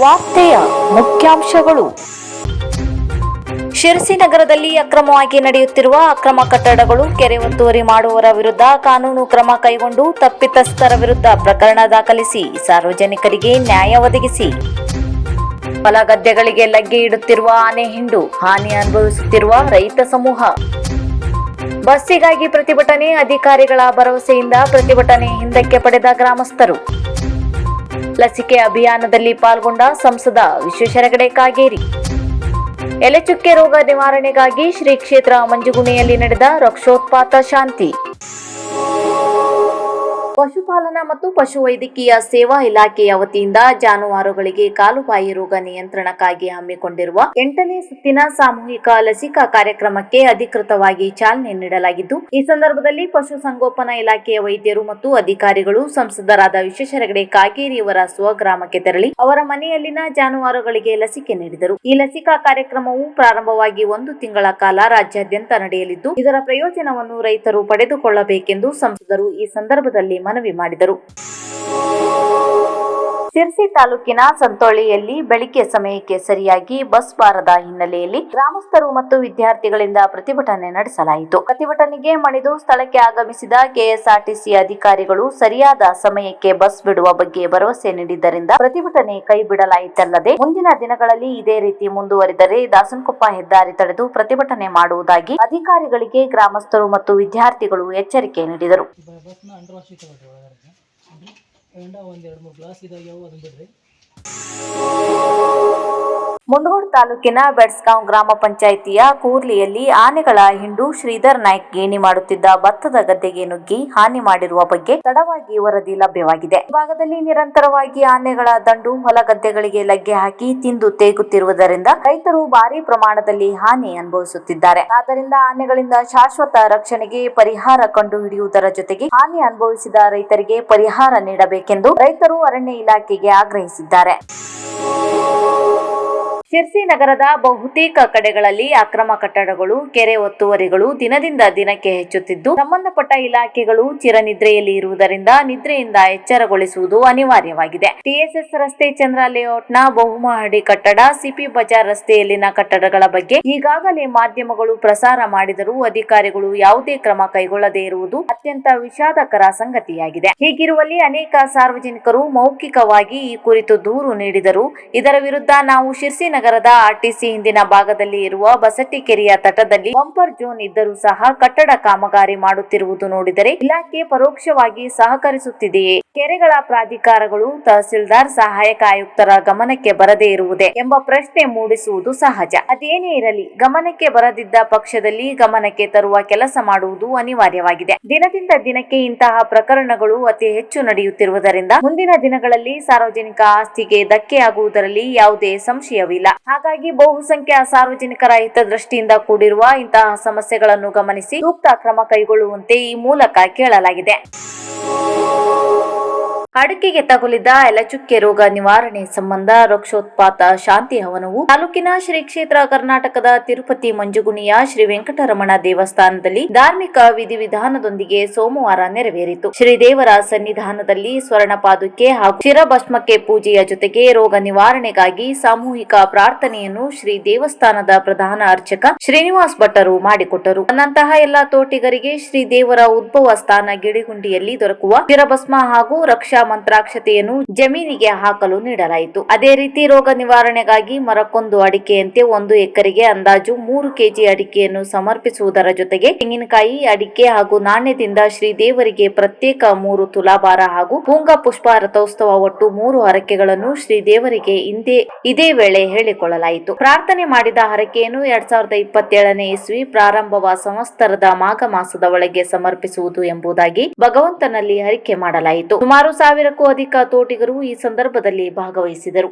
ವಾರ್ತೆಯ ಮುಖ್ಯಾಂಶಗಳು. ಶಿರಸಿ ನಗರದಲ್ಲಿ ಅಕ್ರಮವಾಗಿ ನಡೆಯುತ್ತಿರುವ ಅಕ್ರಮ ಕಟ್ಟಡಗಳು ಕೆರೆ ಒತ್ತುವರಿ ಮಾಡುವವರ ವಿರುದ್ಧ ಕಾನೂನು ಕ್ರಮ ಕೈಗೊಂಡು ತಪ್ಪಿತಸ್ಥರ ವಿರುದ್ಧ ಪ್ರಕರಣ ದಾಖಲಿಸಿ ಸಾರ್ವಜನಿಕರಿಗೆ ನ್ಯಾಯ ಒದಗಿಸಿ. ಹೊಲ ಗದ್ದೆಗಳಿಗೆ ಲಗ್ಗೆ ಇಡುತ್ತಿರುವ ಆನೆ ಹಿಂಡು ಹಾನಿ ಅನುಭವಿಸುತ್ತಿರುವ ರೈತ ಸಮೂಹ. ಬಸ್ಸಿಗಾಗಿ ಪ್ರತಿಭಟನೆ ಅಧಿಕಾರಿಗಳ ಭರವಸೆಯಿಂದ ಪ್ರತಿಭಟನೆ ಹಿಂದಕ್ಕೆ ಪಡೆದ ಗ್ರಾಮಸ್ಥರು. ಲಸಿಕೆ ಅಭಿಯಾನದಲ್ಲಿ ಪಾಲ್ಗೊಂಡ ಸಂಸದ ವಿಶ್ವೇಶ್ವರ ಹೆಗಡೆ ಕಾಗೇರಿ. ಎಲೆಚುಕ್ಕೆ ರೋಗ ನಿವಾರಣೆಗಾಗಿ ಶ್ರೀ ಕ್ಷೇತ್ರ ಮಂಜುಗುಣೆಯಲ್ಲಿ ನಡೆದ ರಕ್ಷೋತ್ಪಾತ ಶಾಂತಿ. ಪಶುಪಾಲನಾ ಮತ್ತು ಪಶುವೈದ್ಯಕೀಯ ಸೇವಾ ಇಲಾಖೆಯ ವತಿಯಿಂದ ಜಾನುವಾರುಗಳಿಗೆ ಕಾಲುಬಾಯಿ ರೋಗ ನಿಯಂತ್ರಣಕ್ಕಾಗಿ ಹಮ್ಮಿಕೊಂಡಿರುವ ಎಂಟನೇ ಸುತ್ತಿನ ಸಾಮೂಹಿಕ ಲಸಿಕಾ ಕಾರ್ಯಕ್ರಮಕ್ಕೆ ಅಧಿಕೃತವಾಗಿ ಚಾಲನೆ ನೀಡಲಾಗಿದ್ದು, ಈ ಸಂದರ್ಭದಲ್ಲಿ ಪಶುಸಂಗೋಪನಾ ಇಲಾಖೆಯ ವೈದ್ಯರು ಮತ್ತು ಅಧಿಕಾರಿಗಳು ಸಂಸದರಾದ ವಿಶ್ವೇಶ್ವರ ಹೆಗಡೆ ಕಾಗೇರಿಯವರ ಸ್ವಗ್ರಾಮಕ್ಕೆ ತೆರಳಿ ಅವರ ಮನೆಯಲ್ಲಿನ ಜಾನುವಾರುಗಳಿಗೆ ಲಸಿಕೆ ನೀಡಿದರು. ಈ ಲಸಿಕಾ ಕಾರ್ಯಕ್ರಮವು ಪ್ರಾರಂಭವಾಗಿ ಒಂದು ತಿಂಗಳ ಕಾಲ ರಾಜ್ಯಾದ್ಯಂತ ನಡೆಯಲಿದ್ದು, ಇದರ ಪ್ರಯೋಜನವನ್ನು ರೈತರು ಪಡೆದುಕೊಳ್ಳಬೇಕೆಂದು ಸಂಸದರು ಈ ಸಂದರ್ಭದಲ್ಲಿ ಮನವಿ ಮಾಡಿದರು. ಸಿರ್ಸಿ ತಾಲೂಕಿನ ಸಂತೋಳಿಯಲ್ಲಿ ಬೆಳಿಗ್ಗೆ ಸಮಯಕ್ಕೆ ಸರಿಯಾಗಿ ಬಸ್ ಬಾರದ ಹಿನ್ನೆಲೆಯಲ್ಲಿ ಗ್ರಾಮಸ್ಥರು ಮತ್ತು ವಿದ್ಯಾರ್ಥಿಗಳಿಂದ ಪ್ರತಿಭಟನೆ ನಡೆಸಲಾಯಿತು. ಪ್ರತಿಭಟನೆಗೆ ಮಣಿದು ಸ್ಥಳಕ್ಕೆ ಆಗಮಿಸಿದ ಕೆಎಸ್ಆರ್ಟಿಸಿ ಅಧಿಕಾರಿಗಳು ಸರಿಯಾದ ಸಮಯಕ್ಕೆ ಬಸ್ ಬಿಡುವ ಬಗ್ಗೆ ಭರವಸೆ ನೀಡಿದ್ದರಿಂದ ಪ್ರತಿಭಟನೆ ಕೈ ಬಿಡಲಾಯಿತಲ್ಲದೆ ಮುಂದಿನ ದಿನಗಳಲ್ಲಿ ಇದೇ ರೀತಿ ಮುಂದುವರಿದರೆ ದಾಸನಕೊಪ್ಪ ಹೆದ್ದಾರಿ ತಡೆದು ಪ್ರತಿಭಟನೆ ಮಾಡುವುದಾಗಿ ಅಧಿಕಾರಿಗಳಿಗೆ ಗ್ರಾಮಸ್ಥರು ಮತ್ತು ವಿದ್ಯಾರ್ಥಿಗಳು ಎಚ್ಚರಿಕೆ ನೀಡಿದರು. ಒಂದು ಎರಡು ಮೂರು ಗ್ಲಾಸ್ ಇದಾಗ್ಯಾವ ಅದನ್ನ ಬಿಡ್ರಿ? ಮುಂಡಗೋಡ್ ತಾಲೂಕಿನ ಬೆಡ್ಸ್ಗಾಂವ್ ಗ್ರಾಮ ಪಂಚಾಯಿತಿಯ ಕೂರ್ಲಿಯಲ್ಲಿ ಆನೆಗಳ ಹಿಂಡು ಶ್ರೀಧರ್ ನಾಯ್ಕ್ ಗೇಣಿ ಮಾಡುತ್ತಿದ್ದ ಭತ್ತದ ಗದ್ದೆಗೆ ನುಗ್ಗಿ ಹಾನಿ ಮಾಡಿರುವ ಬಗ್ಗೆ ತಡವಾಗಿ ವರದಿ ಲಭ್ಯವಾಗಿದೆ. ಭಾಗದಲ್ಲಿ ನಿರಂತರವಾಗಿ ಆನೆಗಳ ದಂಡು, ಹೊಲ ಗದ್ದೆಗಳಿಗೆ ಲಗ್ಗೆ ಹಾಕಿ ತಿಂದು ತೇಗುತ್ತಿರುವುದರಿಂದ ರೈತರು ಭಾರಿ ಪ್ರಮಾಣದಲ್ಲಿ ಹಾನಿ ಅನುಭವಿಸುತ್ತಿದ್ದಾರೆ. ಆದ್ದರಿಂದ ಆನೆಗಳಿಂದ ಶಾಶ್ವತ ರಕ್ಷಣೆಗೆ ಪರಿಹಾರ ಕಂಡುಹಿಡಿಯುವುದರ ಜೊತೆಗೆ ಹಾನಿ ಅನುಭವಿಸಿದ ರೈತರಿಗೆ ಪರಿಹಾರ ನೀಡಬೇಕೆಂದು ರೈತರು ಅರಣ್ಯ ಇಲಾಖೆಗೆ ಆಗ್ರಹಿಸಿದ್ದಾರೆ. ಶಿರ್ಸಿ ನಗರದ ಬಹುತೇಕ ಕಡೆಗಳಲ್ಲಿ ಅಕ್ರಮ ಕಟ್ಟಡಗಳು, ಕೆರೆ ಒತ್ತುವರಿಗಳು ದಿನದಿಂದ ದಿನಕ್ಕೆ ಹೆಚ್ಚುತ್ತಿದ್ದು, ಸಂಬಂಧಪಟ್ಟ ಇಲಾಖೆಗಳು ಚಿರನಿದ್ರೆಯಲ್ಲಿ ಇರುವುದರಿಂದ ನಿದ್ರೆಯಿಂದ ಎಚ್ಚರಗೊಳಿಸುವುದು ಅನಿವಾರ್ಯವಾಗಿದೆ. ಟಿಎಸ್ಎಸ್ ರಸ್ತೆ ಚಂದ್ರ ಲೇಔಟ್ನ ಬಹುಮಹಡಿ ಕಟ್ಟಡ, ಸಿಪಿ ಬಜಾರ್ ರಸ್ತೆಯಲ್ಲಿನ ಕಟ್ಟಡಗಳ ಬಗ್ಗೆ ಈಗಾಗಲೇ ಮಾಧ್ಯಮಗಳು ಪ್ರಸಾರ ಮಾಡಿದರೂ ಅಧಿಕಾರಿಗಳು ಯಾವುದೇ ಕ್ರಮ ಕೈಗೊಳ್ಳದೇ ಇರುವುದು ಅತ್ಯಂತ ವಿಷಾದಕರ ಸಂಗತಿಯಾಗಿದೆ. ಹೀಗಿರುವಲ್ಲಿ ಅನೇಕ ಸಾರ್ವಜನಿಕರು ಮೌಖಿಕವಾಗಿ ಈ ಕುರಿತು ದೂರು ನೀಡಿದರು ಇದರ ವಿರುದ್ಧ ನಾವು ಶಿರ್ಸಿ ನಗರದ ಆರ್ಟಿಸಿ ಹಿಂದಿನ ಭಾಗದಲ್ಲಿ ಇರುವ ಬಸಟಿಕೆರೆಯ ತಟದಲ್ಲಿ ಬಂಪರ್ ಜೋನ್ ಇದ್ದರೂ ಸಹ ಕಟ್ಟಡ ಕಾಮಗಾರಿ ಮಾಡುತ್ತಿರುವುದು ನೋಡಿದರೆ ಇಲಾಖೆ ಪರೋಕ್ಷವಾಗಿ ಸಹಕರಿಸುತ್ತಿದೆಯೇ? ಕೆರೆಗಳ ಪ್ರಾಧಿಕಾರಗಳು ತಹಸೀಲ್ದಾರ್, ಸಹಾಯಕ ಆಯುಕ್ತರ ಗಮನಕ್ಕೆ ಬರದೇ ಇರುವುದೇ ಎಂಬ ಪ್ರಶ್ನೆ ಮೂಡಿಸುವುದು ಸಹಜ. ಅದೇನೇ ಇರಲಿ, ಗಮನಕ್ಕೆ ಬರದಿದ್ದ ಪಕ್ಷದಲ್ಲಿ ಗಮನಕ್ಕೆ ತರುವ ಕೆಲಸ ಮಾಡುವುದು ಅನಿವಾರ್ಯವಾಗಿದೆ. ದಿನದಿಂದ ದಿನಕ್ಕೆ ಇಂತಹ ಪ್ರಕರಣಗಳು ಅತಿ ಹೆಚ್ಚು ನಡೆಯುತ್ತಿರುವುದರಿಂದ ಮುಂದಿನ ದಿನಗಳಲ್ಲಿ ಸಾರ್ವಜನಿಕ ಆಸ್ತಿಗೆ ಧಕ್ಕೆಯಾಗುವುದರಲ್ಲಿ ಯಾವುದೇ ಸಂಶಯವಿಲ್ಲ. ಹಾಗಾಗಿ ಬಹುಸಂಖ್ಯಾ ಸಾರ್ವಜನಿಕರ ಹಿತದೃಷ್ಟಿಯಿಂದ ಕೂಡಿರುವ ಇಂತಹ ಸಮಸ್ಯೆಗಳನ್ನು ಗಮನಿಸಿ ಸೂಕ್ತ ಕ್ರಮ ಕೈಗೊಳ್ಳುವಂತೆ ಈ ಮೂಲಕ ಕೇಳಲಾಗಿದೆ. ಅಡಕೆಗೆ ತಗುಲಿದ ಎಲಚುಕ್ಕೆ ರೋಗ ನಿವಾರಣೆ ಸಂಬಂಧ ವೃಕ್ಷೋತ್ಪಾತ ಶಾಂತಿ ಹವನವು ತಾಲೂಕಿನ ಶ್ರೀ ಕ್ಷೇತ್ರ ಕರ್ನಾಟಕದ ತಿರುಪತಿ ಮಂಜುಗುಣಿಯ ಶ್ರೀ ವೆಂಕಟರಮಣ ದೇವಸ್ಥಾನದಲ್ಲಿ ಧಾರ್ಮಿಕ ವಿಧಿವಿಧಾನದೊಂದಿಗೆ ಸೋಮವಾರ ನೆರವೇರಿತು. ಶ್ರೀದೇವರ ಸನ್ನಿಧಾನದಲ್ಲಿ ಸ್ವರ್ಣ ಪಾದುಕೆ ಹಾಗೂ ಶಿರಭಸ್ಮಕ್ಕೆ ಪೂಜೆಯ ಜೊತೆಗೆ ರೋಗ ನಿವಾರಣೆಗಾಗಿ ಸಾಮೂಹಿಕ ಪ್ರಾರ್ಥನೆಯನ್ನು ಶ್ರೀ ದೇವಸ್ಥಾನದ ಪ್ರಧಾನ ಅರ್ಚಕ ಶ್ರೀನಿವಾಸ್ ಭಟ್ಟರು ಮಾಡಿಕೊಟ್ಟರು. ನನ್ನಂತಹ ಎಲ್ಲಾ ತೋಟಿಗರಿಗೆ ಶ್ರೀ ದೇವರ ಉದ್ಭವ ಸ್ಥಾನ ಗಿಡಿಗುಂಡಿಯಲ್ಲಿ ದೊರಕುವ ಶಿರಭಸ್ಮ ಹಾಗೂ ರಕ್ಷಾ ಮಂತ್ರಾಕ್ಷತೆಯನ್ನು ಜಮೀನಿಗೆ ಹಾಕಲು ನೀಡಲಾಯಿತು. ಅದೇ ರೀತಿ ರೋಗ ನಿವಾರಣೆಗಾಗಿ ಮರಕ್ಕೊಂದು ಅಡಿಕೆಯಂತೆ ಒಂದು ಎಕರೆಗೆ ಅಂದಾಜು ಮೂರು ಕೆಜಿ ಅಡಿಕೆಯನ್ನು ಸಮರ್ಪಿಸುವುದರ ಜೊತೆಗೆ ತೆಂಗಿನಕಾಯಿ ಅಡಿಕೆ ಹಾಗೂ ನಾಣ್ಯದಿಂದ ಶ್ರೀ ದೇವರಿಗೆ ಪ್ರತ್ಯೇಕ ಮೂರು ತುಲಾಭಾರ ಹಾಗೂ ಪೂಂಗ ಪುಷ್ಪ ರಥೋತ್ಸವ ಒಟ್ಟು ಮೂರು ಹರಕೆಗಳನ್ನು ಶ್ರೀ ದೇವರಿಗೆ ಇಂದೇ ಇದೇ ವೇಳೆ ಹೇಳಿಕೊಳ್ಳಲಾಯಿತು. ಪ್ರಾರ್ಥನೆ ಮಾಡಿದ ಹರಕೆಯನ್ನು ಎರಡ್ ಸಾವಿರದ ಇಪ್ಪತ್ತೇಳನೇ ಇಸ್ವಿ ಪ್ರಾರಂಭವ ಸಂವತ್ಸರದ ಮಾಘ ಮಾಸದ ಒಳಗೆ ಸಮರ್ಪಿಸುವುದು ಎಂಬುದಾಗಿ ಭಗವಂತನಲ್ಲಿ ಹರಿಕೆ ಮಾಡಲಾಯಿತು. ಸುಮಾರು ಸಾವಿರಕ್ಕೂ ಅಧಿಕ ತೋಟಿಗರು ಈ ಸಂದರ್ಭದಲ್ಲಿ ಭಾಗವಹಿಸಿದರು.